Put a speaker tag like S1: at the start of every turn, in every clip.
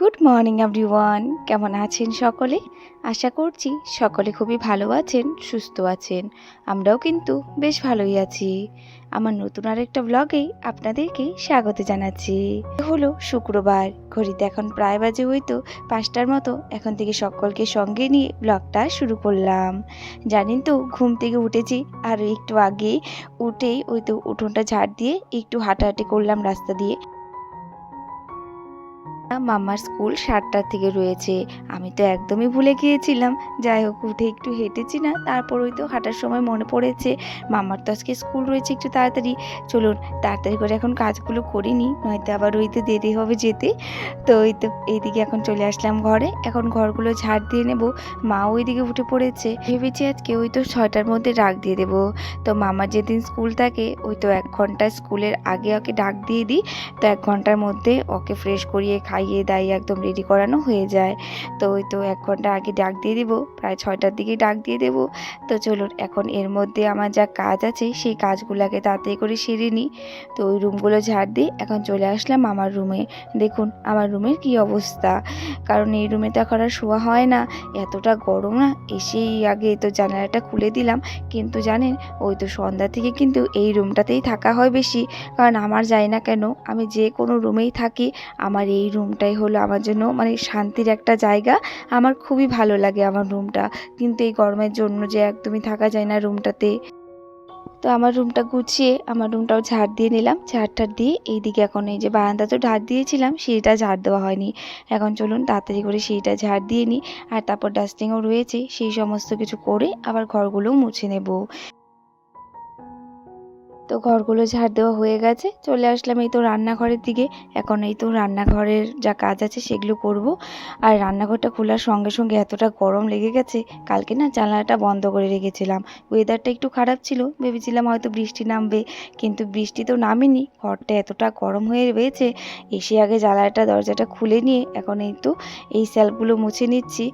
S1: Good morning everyone কেমন আছেন সকলে? আশা করছি সকলে খুবই ভালো আছেন, সুস্থ আছেন। আমরাও কিন্তু বেশ ভালোই আছি। আমার নতুন আরেকটা ব্লগে আপনাদেরকে স্বাগত জানাচ্ছি। হলো শুক্রবার, ঘড়িতে এখন প্রায় বাজে ওই তো পাঁচটার মতো। এখন থেকে সকলকে সঙ্গে নিয়ে ব্লগটা শুরু করলাম। জানেন তো, ঘুম থেকে উঠেছি, আর একটু আগে উঠেই ওই তো উঠোনটা ঝাড় দিয়ে একটু হাঁটাহাঁটি করলাম রাস্তা দিয়ে। মামার স্কুল সাতটার থেকে রয়েছে। আমি তো একদমই ভুলে গিয়েছিলাম। যাই হোক, উঠে একটু হেঁটেছি না, তারপর ওই তো হাঁটার সময় মনে পড়েছে। মামার তো আজকে স্কুল রয়েছে একটু তাড়াতাড়ি। চলুন, তাড়াতাড়ি করে এখন কাজগুলো করিনি, নয়তো আবার ওই তো দেরি হবে যেতে। তো ওই তো এইদিকে এখন চলে আসলাম ঘরে। এখন ঘরগুলো ঝাড় দিয়ে নেব। মা ওইদিকে উঠে পড়েছে। ভেবেছি আজকে ওই তো ছয়টার মধ্যে ডাক দিয়ে দেবো। তো মামার যেদিন স্কুল থাকে, ওই তো এক ঘণ্টা স্কুলের আগে ওকে ডাক দিয়ে দিই। তো এক ঘণ্টার মধ্যে ওকে ফ্রেশ করিয়ে খাইয়ে দাইয়ে একদম রেডি করানো হয়ে যায়। তো ওই তো এক ঘণ্টা আগে ডাক দিয়ে দিব, প্রায় ছয়টার দিকে ডাক দিয়ে দেব। তো চলুন, এখন এর মধ্যে আমার যা কাজ আছে, সেই কাজগুলোকে তাড়াতাড়ি করে সেরে নিই। তো ওই রুমগুলো ঝাড় দিয়ে এখন চলে আসলাম আমার রুমে দেখুন, আমার রুমের কি অবস্থা? কারণ এই রুমে তো এখন আর শোয়া হয় না, এতটা গরম না। এসেই আগে তো জানালাটা খুলে দিলাম, কিন্তু জানেন, ওই তো সন্ধ্যা থেকে কিন্তু এই রুমটাতেই থাকা হয় বেশি। কারণ আমার যাই না কেন, আমি যে কোনো রুমেই থাকি, আমার এই রুমটাই হলো আমার জন্য মানে শান্তির একটা জায়গা। আমার খুবই ভালো লাগে আমার রুমটা কিন্তু এই গরমের জন্য যে একদমই থাকা যায় না রুমটাতে তো আমার রুমটা গুছিয়ে আমার রুমটাও ঝাড় দিয়ে নিলাম। ঝাড় টাড় দিয়ে এইদিকে এখন এই যে বারান্দা তো ঝাড় দিয়েছিলাম সেইটা ঝাড় দেওয়া হয়নি। এখন চলুন তাড়াতাড়ি করে সেইটা ঝাড় দিয়ে নিই। আর তারপর ডাস্টিংও রয়েছে, সেই সমস্ত কিছু করে আবার ঘরগুলোও মুছে নেব। তো ঘরগুলো ঝাড় দেওয়া হয়ে গেছে। চলে আসলাম এই তো রান্নাঘরের দিকে। এখন এই তো রান্নাঘরের যা কাজ আছে সেগুলো করব। আর রান্নাঘরটা খোলার সঙ্গে সঙ্গে এতটা গরম লেগে গেছে, কালকে না জানলাটা বন্ধ করে রেখেছিলাম। ওয়েদারটা একটু খারাপ ছিল, ভেবেছিলাম হয়তো বৃষ্টি নামবে, কিন্তু বৃষ্টি তো নামেনি। ঘরটা এতটা গরম হয়ে রয়েছে, এসে আগে জানলাটা, দরজাটা খুলে নিয়ে এখন এই তো এই স্যালগুলো মুছে নিচ্ছি।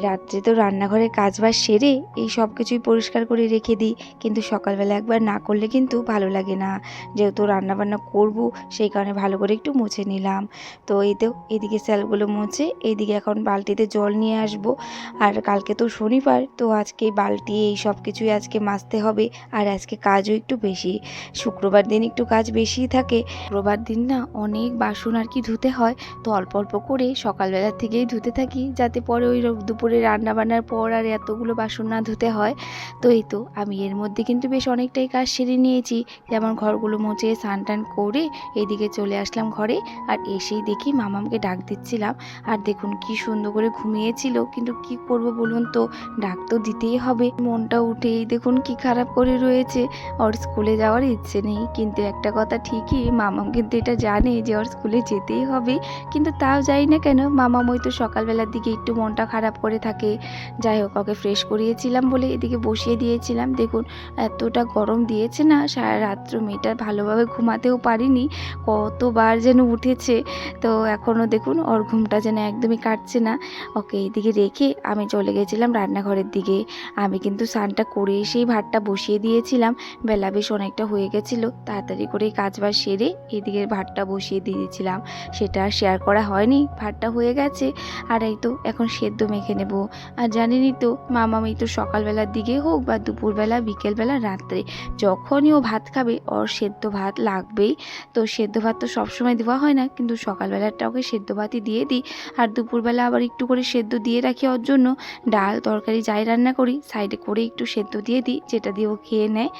S1: রাত্রে তো রান্নাঘরের কাজ বাজ সেরে এই সব কিছুই পরিষ্কার করে রেখে দিই, কিন্তু সকালবেলা একবার না করলে কিন্তু ভালো লাগে না। যেহেতু রান্নাবান্না করব, সেই কারণে ভালো করে একটু মুছে নিলাম। তো এই তো, এদিকে স্যালগুলো মুছে এইদিকে এখন বালতিতে জল নিয়ে আসব। আর কালকে তো শনিবার, তো আজকে বালতি, এই সব কিছুই আজকে মাজতে হবে, আর আজকে কাজও একটু বেশি। শুক্রবার দিন একটু কাজ বেশিই থাকে। শুক্রবার দিন না অনেক বাসন আর কি ধুতে হয়, তো অল্প অল্প করে সকালবেলা থেকেই ধুতে থাকি, যাতে পরে ওই র- দুপুরে রান্না বান্নার পর আর এতগুলো বাসন না ধুতে হয়। তো এই তো, আমি এর মধ্যে কিন্তু বেশ অনেকটাই কাজ সেরে নিয়েছি। যেমন ঘরগুলো মুছে স্নান টান করে এইদিকে চলে আসলাম ঘরে আর এসেই দেখি মামামকে ডাক দিচ্ছিলাম। আর দেখুন কি সুন্দর করে ঘুমিয়েছিল, কিন্তু কি করব বলুন তো, ডাক তো দিতেই হবে। মনটা উঠেই দেখুন কি খারাপ করে রয়েছে, ওর স্কুলে যাওয়ার ইচ্ছে নেই। কিন্তু একটা কথা ঠিকই, মামাম কিন্তু এটা জানে যে ওর স্কুলে যেতেই হবে। কিন্তু তাও যাই না কেন মামাম ওই তো সকালবেলার দিকে একটু মনটা খারাপ করে থাকে। যাই হোক, ওকে ফ্রেশ করিয়েছিলাম বলে এদিকে বসিয়ে দিয়েছিলাম। দেখুন, এতটা গরম দিয়েছে না, সারা রাত্র মেয়েটা ভালোভাবে ঘুমাতেও পারিনি, কতবার যেন উঠেছে। তো এখনও দেখুন, ওর ঘুমটা যেন একদমই কাটছে না। ওকে এদিকে রেখে আমি চলে গেছিলাম রান্নাঘরের দিকে। আমি কিন্তু স্নানটা করে এসেই ভাতটা বসিয়ে দিয়েছিলাম। বেলা বেশ অনেকটা হয়ে গেছিল, তাড়াতাড়ি করে কাজ বাজ সেরে এদিকে ভাতটা বসিয়ে দিয়েছিলাম। সেটা শেয়ার করা হয়নি, ভাতটা হয়ে গেছে। আর এই তো, এখন সেদ্ধ মেখে নেব। আর জানেনই তো, মামামি তো সকালবেলার দিকে হোক বা দুপুরবেলা, বিকেলবেলা, রাত্রে, যখনই ও ভাত খাবে, ওর সেদ্ধ ভাত লাগবেই। তো সেদ্ধ ভাত তো সবসময় দেওয়া হয় না, কিন্তু সকালবেলাটা ওকে সেদ্ধ ভাতই দিয়ে দিই। আর দুপুরবেলা আবার একটু করে সেদ্ধ দিয়ে রাখি ওর জন্য। ডাল, তরকারি যাই রান্না করি, সাইডে করে একটু সেদ্ধ দিয়ে দিই, যেটা দিয়ে ও খেয়ে নেয়।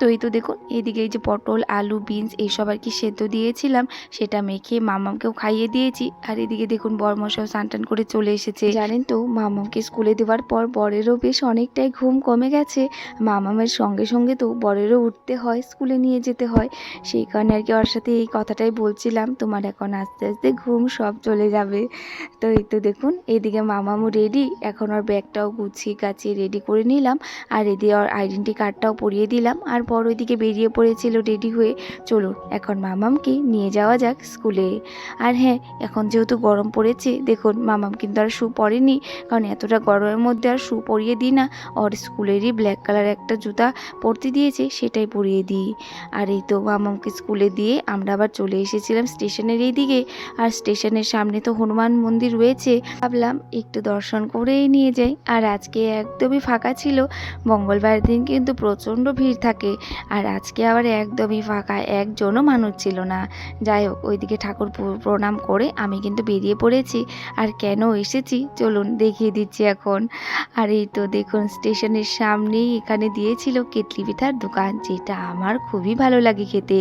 S1: তো এই তো দেখুন, এইদিকে এই যে পটল, আলু, বিনস এইসব আর কি সেদ্ধ দিয়েছিলাম, সেটা মেখে মামামকেও খাইয়ে দিয়েছি। আর এদিকে দেখুন বরমশাও স্নান করে চলে এসেছে। জানেন তো, মামামকে স্কুলে দেওয়ার পর বরেরও বেশ অনেকটাই ঘুম কমে গেছে। মামামের সঙ্গে সঙ্গে তো বরেরও উঠতে হয়, স্কুলে নিয়ে যেতে হয়। সেই কারণে আর কি ওর সাথে এই কথাটাই বলছিলাম, তোমার এখন আস্তে আস্তে ঘুম সব চলে যাবে। তো এই তো দেখুন, এদিকে মামামু রেডি এখন ওর ব্যাগটাও গুছিয়ে গাছিয়ে রেডি করে নিলাম। আর এদিকে ওর আইডেন্টি কার্ডটাও পরিয়ে দিলাম। আর তারপর ওইদিকে বেরিয়ে পড়েছিল রেডি হয়ে। চলুন, এখন মামামকে নিয়ে যাওয়া যাক স্কুলে। আর হ্যাঁ এখন যেহেতু গরম পড়েছে, দেখুন, মামাম কিন্তু আর শু পরেনি, কারণ এতটা গরমের মধ্যে আর শু পরিয়ে দিই না। ওর স্কুলেরই ব্ল্যাক কালার একটা জুতা পরতে দিয়েছে, সেটাই পরিয়ে দিই। আর এই তো মামামকে স্কুলে দিয়ে আমরা আবার চলে এসেছিলাম স্টেশনের এই দিকে আর স্টেশনের সামনে তো হনুমান মন্দির রয়েছে। ভাবলাম একটু দর্শন করেই নিয়ে যাই। আর আজকে একদমই ফাঁকা ছিল। মঙ্গলবার দিন কিন্তু প্রচণ্ড ভিড় থাকে। আর আজকে আবার একদমই ফাঁকা, একজনও মানুষ ছিল না। যাই হোক, ওইদিকে ঠাকুর প্রণাম করে আমি কিন্তু বেরিয়ে পড়েছি। আর কেন এসেছি? চলুন দেখিয়ে দিচ্ছি এখন। আর এই তো দেখুন, স্টেশনের সামনেই এখানে দিয়েছিল কেটলি পিঠার দোকান, যেটা আমার খুবই ভালো লাগে খেতে।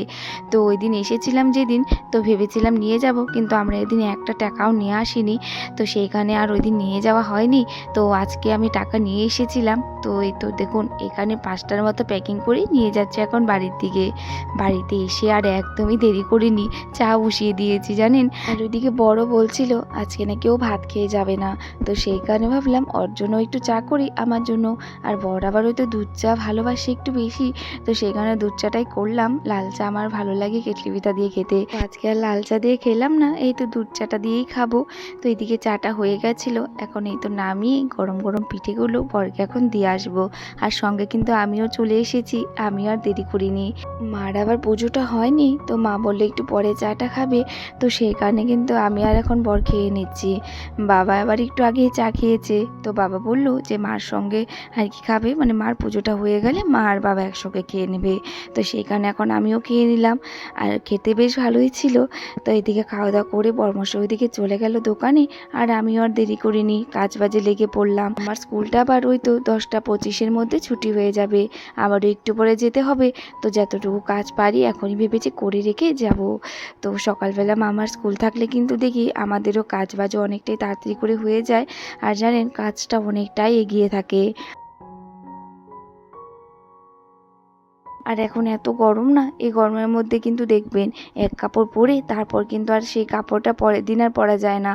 S1: তো ওই দিন এসেছিলাম যেদিন, তো ভেবেছিলাম নিয়ে যাব, কিন্তু আমরা এদিন একটা টাকাও নিয়ে আসিনি। তো সেইখানে আর ওই দিন নিয়ে যাওয়া হয়নি। তো আজকে আমি টাকা নিয়ে এসেছিলাম। তো এই তো দেখুন, এখানে পাঁচটার মতো প্যাকিং করে নিয়ে যাচ্ছে এখন বাড়ির দিকে। বাড়িতে এসে আর একদমই দেরি করিনি। চা বসিয়ে দিয়েছি, জানেন? আর ওইদিকে বড় বলছিল, আজকে না কেউ ভাত খেয়ে যাবে না। তো সেই কারণে ভাবলাম ওর জন্য একটু চা করি আমার জন্য। আর বড় আবার হয়তো দুধ চা ভালোবাসে একটু বেশি। তো সেই কারণে দুধ চাটাই করলাম। লাল চা আমার ভালো লাগে কেটলি পিঠা দিয়ে খেতে। আজকে আর লাল চা দিয়ে খেলাম না, এই তো দুধ চাটা দিয়েই খাব। তো এইদিকে চাটা হয়ে গেছিল। এখন এই তো নামিয়ে গরম গরম পিঠেগুলো বরকে এখন দিয়ে আসব। আর সঙ্গে কিন্তু আমিও চলে এসেছি। আমিও আর দেরি করিনি। মার আবার পুজোটা হয়নি? তো মা বললে একটু পরে চাটা খাবে। তো সেই কারণে কিন্তু আমি আর এখন বর খেয়ে নিচ্ছি। বাবা আবার একটু আগে চা খেয়েছে। তো বাবা বলল যে মার সঙ্গে আর কি খাবে? মানে মার পুজোটা হয়ে গেলে মা আর বাবা একসঙ্গে খেয়ে নেবে। তো সেই কারণে এখন আমিও খেয়ে নিলাম। আর খেতে বেশ ভালোই ছিল। তো এদিকে খাওয়া দাওয়া করে বর্মশ ওইদিকে চলে গেল দোকানে। আর আমিও আর দেরি করিনি। কাজ বাজে লেগে পড়লাম। আমার স্কুলটা আবার ওই তো দশটা পঁচিশের মধ্যে ছুটি হয়ে যাবে। আবারও একটু পরে যেতে হবে। তো যতটুকু কাজ পারি এখনই ভেবেছি করে রেখে যাব। তো সকালবেলা মামার স্কুল থাকলে কিন্তু দেখি আমাদেরও কাজ বাজও অনেকটাই তাড়াতাড়ি করে হয়ে যায়। আর জানেন, কাজটা অনেকটাই এগিয়ে থাকে। আর এখন এত গরম না, এই গরমের মধ্যে কিন্তু দেখবেন এক কাপড় পরে তারপর কিন্তু আর সেই কাপড়টা পরের দিন আর পরা যায় না।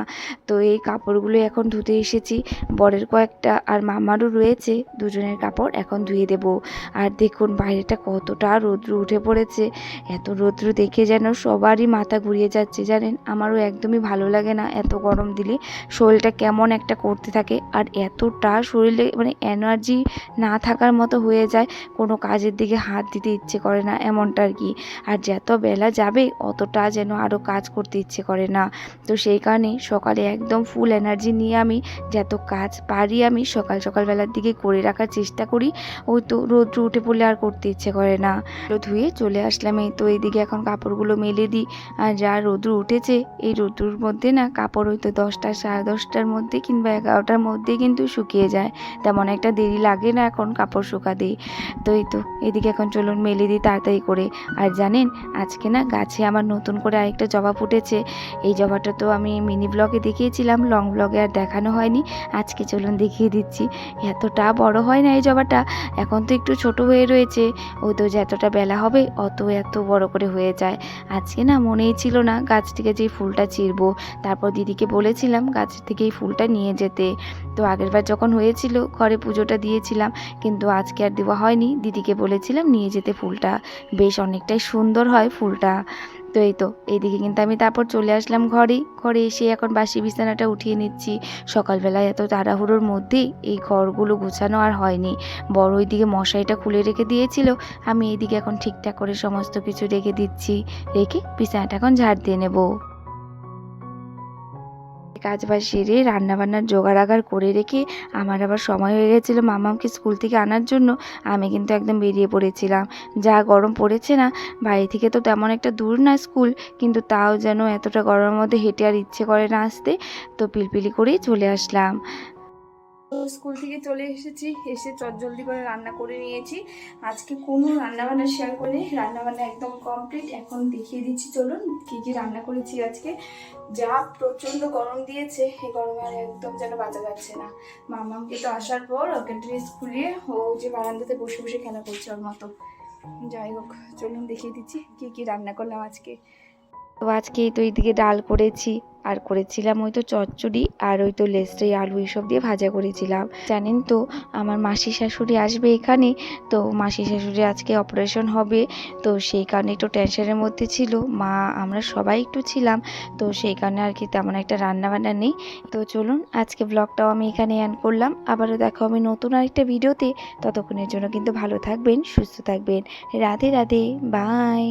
S1: তো এই কাপড়গুলো এখন ধুতে এসেছি, বরের কয়েকটা আর মামারও রয়েছে, দুজনের কাপড় এখন ধুয়ে দেব। আর দেখুন বাইরেটা কতটা রৌদ্র উঠে পড়েছে, এত রৌদ্র দেখে যেন সবারই মাথা ঘুরিয়ে যাচ্ছে জানেন, আমারও একদমই ভালো লাগে না এত গরম দিলে, শরীরটা কেমন একটা করতে থাকে আর এতটা শরীরে মানে এনার্জি না থাকার মতো হয়ে যায়, কোনো কাজের দিকে হাত দিতে ইচ্ছে করে না এমনটা আর কি। আর যত বেলা যাবে, অতটা যেন আরও কাজ করতে ইচ্ছে করে না। তো সেই কারণে সকালে একদম ফুল এনার্জি নিয়ে আমি যত কাজ পারি আমি সকাল সকালবেলার দিকে করে রাখার চেষ্টা করি। ওই তো রোদ্র উঠে পড়লে আর করতে ইচ্ছে করে না। ধুয়ে চলে আসলাম এই তো এইদিকে এখন কাপড়গুলো মেলে দিই। আর যা রোদ্র উঠেছে, এই রোদ্রুর মধ্যে না কাপড় হয়তো দশটা, সাড়ে দশটার মধ্যে কিংবা এগারোটার মধ্যে কিন্তু শুকিয়ে যায়। তেমন একটা দেরি লাগে না এখন কাপড় শুকাতে তো এই তো এদিকে এখন চলুন মেলে দিই তাড়াতাড়ি করে। আর জানেন, আজকে না গাছে আমার নতুন করে আরেকটা জবা ফুটেছে। এই জবাটা তো আমি মিনি ব্লগে দেখিয়েছিলাম, লং ব্লগে আর দেখানো হয়নি। আজকে চলুন দেখিয়ে দিচ্ছি। এতটা বড় হয় না এই জবাটা। এখন তো একটু ছোট হয়ে রয়েছে। ওই তো যতটা বেলা হবে, অত এত বড় করে হয়ে যায়। আজকে না মনেই ছিল না গাছ থেকে যে ফুলটা চিরবো তারপর দিদিকে বলেছিলাম গাছ থেকে এই ফুলটা নিয়ে যেতে। তো আগেরবার যখন হয়েছিল, ঘরে পুজোটা দিয়েছিলাম, কিন্তু আজকে আর দেওয়া হয়নি। দিদিকে বলেছিলাম নিয়ে যেতে ফুলটা বেশ অনেকটাই সুন্দর হয় ফুলটা। তো এই তো, এইদিকে কিন্তু আমি তারপর চলে আসলাম ঘরে। ঘরে এসে এখন বাসি বিছানাটা উঠিয়ে নিচ্ছি। সকালবেলায় এত তাড়াহুড়োর মধ্যেই এই ঘরগুলো গোছানো আর হয়নি। বড় ওইদিকে মশারিটা খুলে রেখে দিয়েছিল। আমি এইদিকে এখন ঠিকঠাক করে সমস্ত কিছু রেখে দিচ্ছি। রেখে বিছানাটা এখন ঝাড় দিয়ে নেব। কাজ বাজ সেরে রান্নাবান্নার জোগাড় আগার করে রেখে আমার আবার সময় হয়ে গেছিল মামাকে স্কুল থেকে আনার জন্য। আমি কিন্তু একদম বেরিয়ে পড়েছিলাম। যা গরম পড়েছে না, বাড়ি থেকে তো তেমন একটা দূর না স্কুল, কিন্তু তাও যেন এতটা গরমের মধ্যে হেঁটে আর ইচ্ছে করে না আসতে, তো পিলপিলি করেই চলে আসলাম।
S2: স্কুল থেকে চলে এসেছি, এসে চটজলদি করে রান্না করে নিয়েছি। আজকে কোনো রান্নাবান্না শেয়ার করিনি, রান্নাবান্না একদম কমপ্লিট এখন দেখিয়ে দিচ্ছি, চলুন কী কী রান্না করেছি আজকে। যা প্রচণ্ড গরম দিয়েছে, এই গরমে আর একদম যেন বাঁচা যাচ্ছে না। মামামকে তো আসার পর ওকে ড্রেস খুলিয়ে ও যে বারান্দাতে বসে বসে খেলা করছে ওর মতো। যাই হোক, চলুন দেখিয়ে দিচ্ছি কী কী রান্না করলাম আজকে।
S1: তো আজকে তো এইদিকে ডাল করেছি। আর করেছিলাম ওই তো চচ্চড়ি আর ওই তো লেস্টে আলু এসব দিয়ে ভাজা করেছিলাম। জানেন তো, আমার মাসি শাশুড়ি আসবে এখানে, তো মাসি শাশুড়ি আজকে অপারেশন হবে। তো সেই কারণে একটু টেনশনের মধ্যে ছিল। মা, আমরা সবাই একটু ছিলাম, তো সেই কারণে আর কি তেমন একটা রান্না বান্না নেই। তো চলুন, আজকে ব্লগটাও আমি এখানে অ্যান করলাম। আবারও দেখো আমি নতুন আরেকটা ভিডিওতে। ততক্ষণের জন্য কিন্তু ভালো থাকবেন, সুস্থ থাকবেন। রাধে রাধে বাই